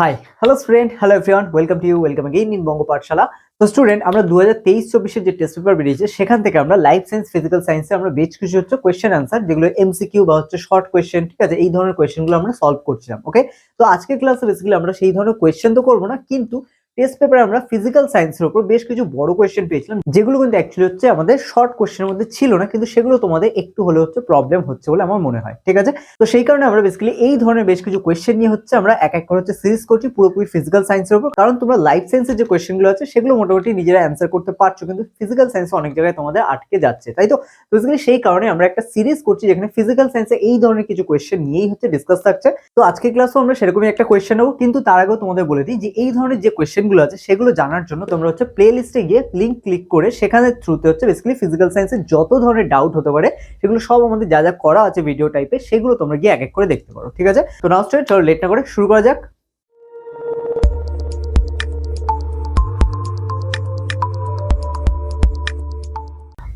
Hi hello student hello everyone welcome to you welcome again in Banga Pathshala তো student আমরা দু হাজার তেইশ চব্বিশের যে টেস্ট পেপার বেরিয়েছে, সেখান থেকে আমরা লাইফ সায়েন্স ফিজিক্যাল সায়েন্সে আমরা বেশ কিছু হচ্ছে কোয়েশ্চেন আনসার যেগুলো এমসিকিউ বা হচ্ছে শর্ট কোয়েশ্চেন ঠিক আছে, এই ধরনের কোয়েশ্চেনগুলো আমরা সলভ করছিলাম ওকে তো আজকের ক্লাসে বেসিক্যালি আমরা সেই ধরনের কোয়েশ্চেন তো করব না, কিন্তু টেস্ট পেপারে আমরা ফিজিক্যাল সায়েন্সের উপর বেশ কিছু বড় কোয়েশ্চেন পেয়েছিলাম, যেগুলো কিন্তু অ্যাকচুয়ালি হচ্ছে আমাদের শর্ট কোয়েশ্চেনের মধ্যে ছিল না, কিন্তু সেগুলো তোমাদের একটু হলে হচ্ছে প্রবলেম হচ্ছে বলে আমার মনে হয়, ঠিক আছে? তো সেই কারণে আমরা বেসিক্যালি এই ধরনের বেশ কিছু কোয়েশ্চেন নিয়ে হচ্ছে আমরা এক এক করে হচ্ছে সিরিজ করছি পুরোপুরি ফিজিক্যাল সায়েন্সের উপর, কারণ তোমরা লাইফ সায়েন্সের যে কোয়েশ্চেনগুলো আছে সেগুলো মোটামুটি নিজেরা অ্যান্সার করতে পারছ, কিন্তু ফিজিক্যাল সায়েন্সে অনেক জায়গায় তোমাদের আটকে যাচ্ছে, তাই তো? বেসিক্যালি সেই কারণে আমরা একটা সিরিজ করছি যেখানে ফিজিক্যাল সায়েন্সে এই ধরনের কিছু কোয়েশ্চেন নিয়েই হচ্ছে ডিসকাস থাকছে। তো আজকে ক্লাসও আমরা সেরকমই একটা কোয়েশ্চেন নেব, কিন্তু তার আগেও তোমাদের বলে দিই যে এই ধরনের যে কোয়েশ্চেনগুলো আছে, সেগুলো জানার জন্য তোমরা হচ্ছে প্লে লিস্টে গিয়ে লিঙ্ক ক্লিক করে সেখানে থ্রুতে হচ্ছে বেসিক্যালি ফিজিক্যাল সায়েন্সের যত ধরনের ডাউট হতে পারে, সেগুলো সব আমাদের যা যা করা আছে ভিডিও টাইপের সেগুলো তোমরা গিয়ে এক এক করে দেখতে পারো, ঠিক আছে? তো নাও স্টুডেন্ট চলো লেট না করে শুরু করা যাক।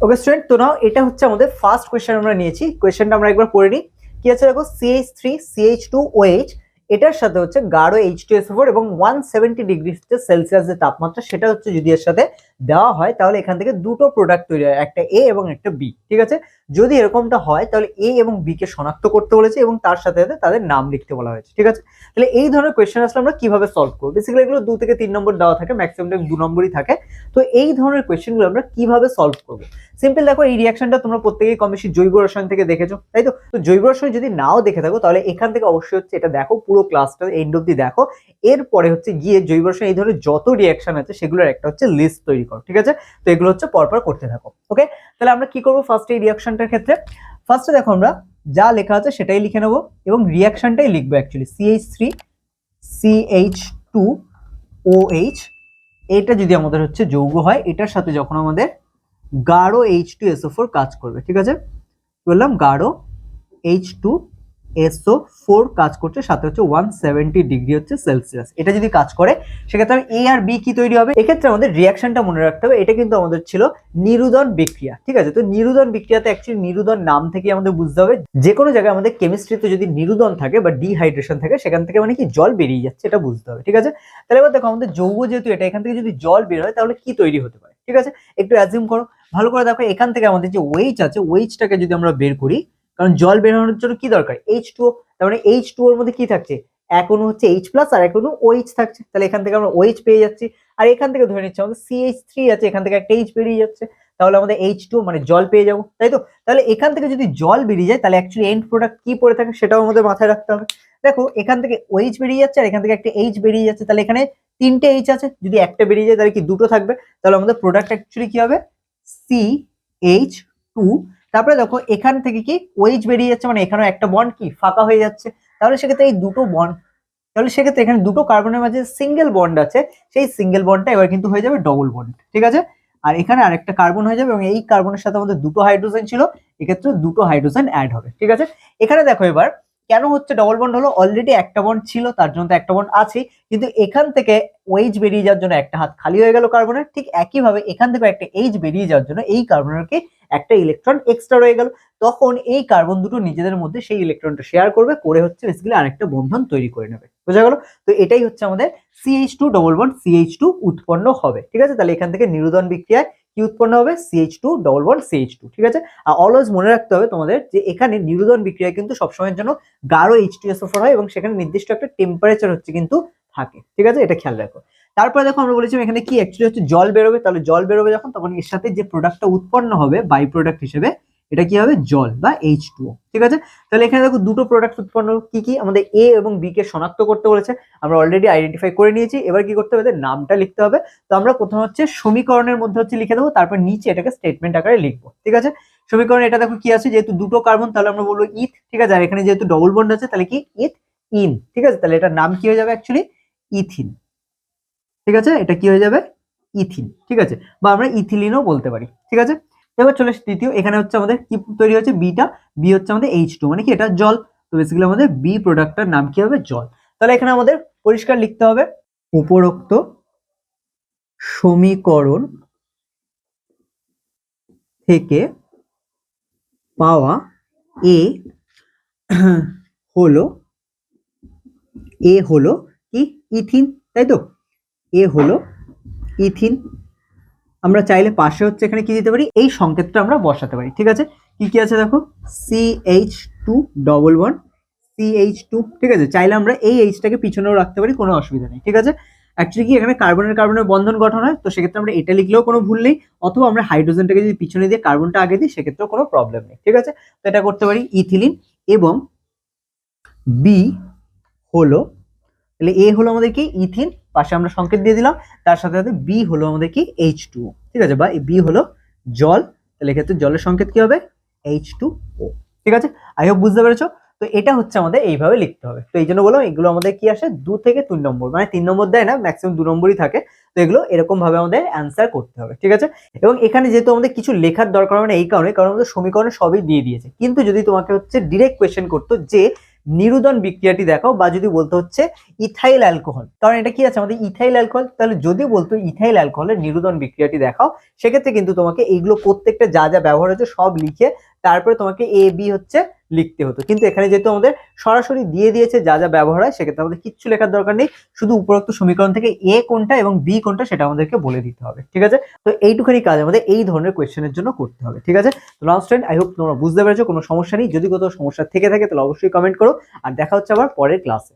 ওকে স্টুডেন্ট তো নাও এটা হচ্ছে আমাদের ফার্স্ট কোয়েশ্চেন আমরা নিয়েছি কোয়েশ্চেনটা আমরা একবার পড়ে নিই। কি আছে দেখো? CH three CH two OH এটার সাথে হচ্ছে গাঢ় এইচ টু এস ফোর এবং ওয়ান সেভেন্টি ডিগ্রি সেলসিয়াস যে তাপমাত্রা, সেটা হচ্ছে যদি এর সাথে দেওয়া হয়, তাহলে এখান থেকে দুটো প্রোডাক্ট তৈরি হয়, একটা এ এবং একটা বি ঠিক আছে? যদি এরকমটা হয়, তাহলে এ এবং বি কে শনাক্ত করতে বলেছে এবং তার সাথে সাথে তাদের নাম লিখতে বলা হয়েছে, ঠিক আছে? তাহলে এই ধরনের কোয়েশ্চেন আসলে আমরা কীভাবে সলভ করব? বেসিক্যালি এগুলো দু থেকে তিন নম্বর দেওয়া থাকে ম্যাক্সিমাম টাইম দু নম্বরই থাকে। তো এই ধরনের কোয়েশ্চেনগুলো আমরা কীভাবে সলভ করব? সিম্পল দেখো, এই রিয়াকশনটা তোমরা প্রত্যেকেই কম বেশি জৈব রসায়ন থেকে দেখেছ, তাই তো? তো জৈব রসায়ন যদি নাও দেখে থাকো, তাহলে এখান থেকে অবশ্যই হচ্ছে এটা দেখো, পুরো ক্লাসটা এন্ড অব্দি দেখো। এরপরে হচ্ছে গিয়ে জৈব রসায়ন এই ধরনের যত রিয়াকশন আছে, সেগুলোর একটা হচ্ছে লিস্ট তৈরি করো, ঠিক আছে? তো এগুলো হচ্ছে পরপর করতে থাকো ওকে তাহলে আমরা কি করব ফার্স্ট এই রিয়াকশনটার ক্ষেত্রে? ফার্স্টে দেখো আমরা যা লেখা আছে সেটাই লিখে নেব এবং রিয়াকশনটাই লিখব actually CH three CH two O H এটা যদি আমাদের হচ্ছে যৌগ হয়, এটার সাথে যখন আমাদের গাঢ় এইচ টু এসও ফোর কাজ করবে, ঠিক আছে? বললাম? গাঢ় এইচ টু এসও ফোর কাজ করছে, সাথে হচ্ছে ওয়ান সেভেন্টি ডিগ্রি হচ্ছে সেলসিয়াস এটা যদি কাজ করে, সেক্ষেত্রে এ আর বি কি তৈরি হবে? এক্ষেত্রে আমাদের রিয়াকশনটা মনে রাখতে হবে। এটা কিন্তু আমাদের ছিল নিরুদন বিক্রিয়া, ঠিক আছে? তো নিরুদন বিক্রিয়াতে অ্যাকচুয়ালি নিরুদন নাম থেকে আমাদের বুঝতে হবে। যে কোনো জায়গায় আমাদের কেমিস্ট্রিতে যদি নিরুদন থাকে বা ডিহাইড্রেশন থাকে, সেখান থেকে মানে কি জল বেরিয়ে যাচ্ছে, এটা বুঝতে হবে, ঠিক আছে? তাহলে এবার দেখো, আমাদের যৌগ যেহেতু এটা, এখান থেকে যদি জল বের হয়, তাহলে কি তৈরি হতে পারে, ঠিক আছে? একটু অ্যাজিউম করো। ভালো করে দেখো, এখান থেকে আমাদের যে ওয়েচ আছে ওয়েচটাকে যদি আমরা বের করি কারণ জল বের হওয়ার জন্য কি দরকার? এইচ টু তার মানে এইচ টু মধ্যে কি থাকছে? এক অনু হচ্ছে এইচ প্লাস আর এক ওইচ থাকছে। তাহলে এখান থেকে আমরা ওইচ পেয়ে যাচ্ছি। আর এখান থেকে ধরে নিচ্ছি আমাদের সিএইচ থ্রি আছে, এখান থেকে একটা এইচ বেরিয়ে যাচ্ছে। তাহলে আমাদের এইচ টু মানে জল পেয়ে যাব, তাই তো? তাহলে এখান থেকে যদি জল বেরিয়ে যায়, তাহলে অ্যাকচুয়ালি এন্ড প্রোডাক্ট কি পড়ে থাকে সেটাও আমাদের মাথায় রাখতে হবে। দেখো, এখান থেকে ওইচ বেরিয়ে যাচ্ছে আর এখান থেকে একটা এইচ বেরিয়ে যাচ্ছে। তাহলে এখানে তিনটে এইচ আছে। যদি একটা বেরিয়ে যায়, তাহলে কি দুটো থাকবে? তাহলে আমাদের প্রোডাক্ট অ্যাকচুয়ালি কি হবে? সি এইচ টু তারপরে দেখো, এখান থেকে কি ওয়েজ বেরিয়ে যাচ্ছে মানে এখানেও একটা বন্ড কি ফাঁকা হয়ে যাচ্ছে। তাহলে সেক্ষেত্রে এই দুটো বন্ড তাহলে সেক্ষেত্রে এখানে দুটো কার্বনের মাঝে সিঙ্গেল বন্ড আছে, সেই সিঙ্গেল বন্ডটা এবার কিন্তু হয়ে যাবে ডবল বন্ড ঠিক আছে? আর এখানে আরেকটা কার্বন হয়ে যাবে এবং এই কার্বনের সাথে আমাদের দুটো হাইড্রোজেন ছিল, এক্ষেত্রে দুটো হাইড্রোজেন অ্যাড হবে, ঠিক আছে? এখানে দেখো এবার কেন হচ্ছে ডবল বন্ড হলো? অলরেডি একটা বন্ড ছিল, তার জন্য তো একটা বন্ড আছে কিন্তু এখান থেকে ওয়েজ বেরিয়ে যাওয়ার জন্য একটা হাত খালি হয়ে গেল কার্বনের ঠিক একইভাবে এখান থেকে একটা এইচ বেরিয়ে যাওয়ার জন্য এই কার্বনের কি একটা ইলেকট্রন এক্সট্রা রয়ে গেল। তখন এই কার্বন দুটো নিজেদের মধ্যে সেই ইলেকট্রনটা শেয়ার করবে, করে হচ্ছে বেসিক্যালি আরেকটা বন্ধন তৈরি করে নেবে। বোঝা গেল? তো এটাই হচ্ছে আমাদের CH two double bond CH two উৎপন্ন হবে। ঠিক আছে? তাহলে এখান থেকে নিরোধন বিক্রিয়ায় কি উৎপন্ন হবে? CH two double bond CH two ঠিক আছে? আর অলওয়েজ মনে রাখতে হবে তোমাদের যে এখানে নিরোধন বিক্রিয়া কিন্তু সবসময়ের জন্য গাঢ় এইচ টু এস হয় এবং সেখানে নির্দিষ্ট একটা টেম্পারেচার হচ্ছে কিন্তু থাকে, ঠিক আছে? এটা খেয়াল রাখো। তারপরে দেখো আমরা বলেছি এখানে কি? অ্যাকচুয়ালি হচ্ছে জল বেরোবে, তাহলে জল বেরোবে যখন, তখন এর সাথে যে প্রোডাক্টটা উৎপন্ন হবে বাই প্রোডাক্ট হিসেবে এটা কি হবে? জল বা এইচ ঠিক আছে? তাহলে এখানে দেখো দুটো প্রোডাক্ট উৎপন্ন কি কি? আমাদের এ এবং বি কে শনাক্ত করতে বলেছে। আমরা অলরেডি আইডেন্টিফাই করে নিয়েছি। এবার কি করতে হবে? নামটা লিখতে হবে। তো আমরা প্রথমে হচ্ছে সমীকরণের মধ্যে হচ্ছে লিখে দেবো। তারপর নিচে এটাকে স্টেটমেন্ট আকারে লিখব। ঠিক আছে? সমীকরণ এটা দেখো কি আছে? যেহেতু দুটো কার্বন তাহলে আমরা বলব ইথ ঠিক আছে? আর এখানে যেহেতু ডবল বন্ড আছে, তাহলে কি? ইথ ইন ঠিক আছে? তাহলে এটার নাম কি হয়ে যাবে অ্যাকচুয়ালি ইথিন ঠিক আছে? এটা কি হয়ে যাবে? ইথিন ঠিক আছে? বা আমরা ইথিলিনও বলতে পারি। ঠিক আছে? এবার চলে তৃতীয়। এখানে হচ্ছে আমাদের কি তৈরি হচ্ছে বিটা বি হচ্ছে আমাদের এইচ টু মানে কি এটা? জল। তো বেসিক্যালি আমাদের বি প্রোডাক্টটার নাম কি হবে? জল। তাহলে এখানে আমাদের পরিষ্কার লিখতে হবে। উপরোক্ত সমীকরণ থেকে পাওয়া এ হলো এ হলো কি? ইথিন, তাই তো? এ হলো ইথিন। আমরা চাইলে পাশে হচ্ছে এখানে কি দিতে পারি? এই সংকেতটা আমরা বসাতে পারি। ঠিক আছে? কি কি আছে দেখো? C H two double one C H two ঠিক আছে? চাইলে আমরা এই এইচটাকে পিছনেও রাখতে পারি, কোনো অসুবিধা নেই, ঠিক আছে? অ্যাকচুয়ালি কি, এখানে কার্বনের কার্বনের বন্ধন গঠন হয়, তো সেক্ষেত্রে আমরা এটা লিখলেও কোনো ভুল নেই, অথবা আমরা হাইড্রোজেনটাকে যদি পিছনে দিয়ে কার্বনটা আগে দিই, সেক্ষেত্রেও কোনো প্রবলেম নেই, ঠিক আছে? তো এটা করতে পারি ইথিলিন এবং বি হলো তাহলে এ হলো আমাদের কি? ইথিন, পাশে আমরা সংকেত দিয়ে দিলাম। তার সাথে সাথে বি হলো আমাদের কি? এইচ টু ঠিক আছে? বা বি হলো জল। তাহলে এক্ষেত্রে জলের সংকেত কি হবে? এইচ টু ও ঠিক আছে? আই হোপ বুঝতে পেরেছ? তো এটা হচ্ছে আমাদের এইভাবে লিখতে হবে। তো এই জন্য বললাম, এগুলো আমাদের কি আসে? দু থেকে তিন নম্বর। মানে তিন নম্বর দেয় না ম্যাক্সিমাম দু নম্বরই থাকে। তো এগুলো এরকম ভাবে আমাদের অ্যান্সার করতে হবে। ঠিক আছে? এবং এখানে যেহেতু আমাদের কিছু লেখার দরকার হয় না এই কারণে, কারণ আমাদের সমীকরণে সবই দিয়ে দিয়েছে। কিন্তু যদি তোমাকে হচ্ছে ডিরেক্ট কোয়েশ্চেন করতো যে নিরুদন বিক্রিয়াটি দেখাও বা যদি বলতে হচ্ছে ইথাইল অ্যালকোহল। কারণ এটা কি আছে? আমাদের ইথাইল অ্যালকোহল। তাহলে যদি বলতো ইথাইল অ্যালকোহলের নিরুদন বিক্রিয়াটি দেখাও, সেক্ষেত্রে কিন্তু তোমাকে এইগুলো প্রত্যেকটা যা যা ব্যবহার হচ্ছে সব লিখে তারপরে তোমাকে এ বি হচ্ছে লিখতে হতো। কিন্তু এখানে যেহেতু আমাদের সরাসরি দিয়ে দিয়েছে যা যা ব্যবহার হয়, সেক্ষেত্রে আমাদের কিচ্ছু লেখার দরকার নেই। শুধু উপরোক্ত সমীকরণ থেকে এ কোনটা এবং বি কোনটা সেটা আমাদেরকে বলে দিতে হবে, ঠিক আছে? তো এইটুখানি কাজ আমাদের এই ধরনের কোয়েশ্চেনের জন্য করতে হবে, ঠিক আছে? তো লাস্ট টাইম আই হোপ তোমরা বুঝতে পেরেছ, কোনো সমস্যা নেই। যদি কোথাও সমস্যা থেকে থাকে, তাহলে অবশ্যই কমেন্ট করো। আর দেখা হচ্ছে আবার পরের ক্লাসে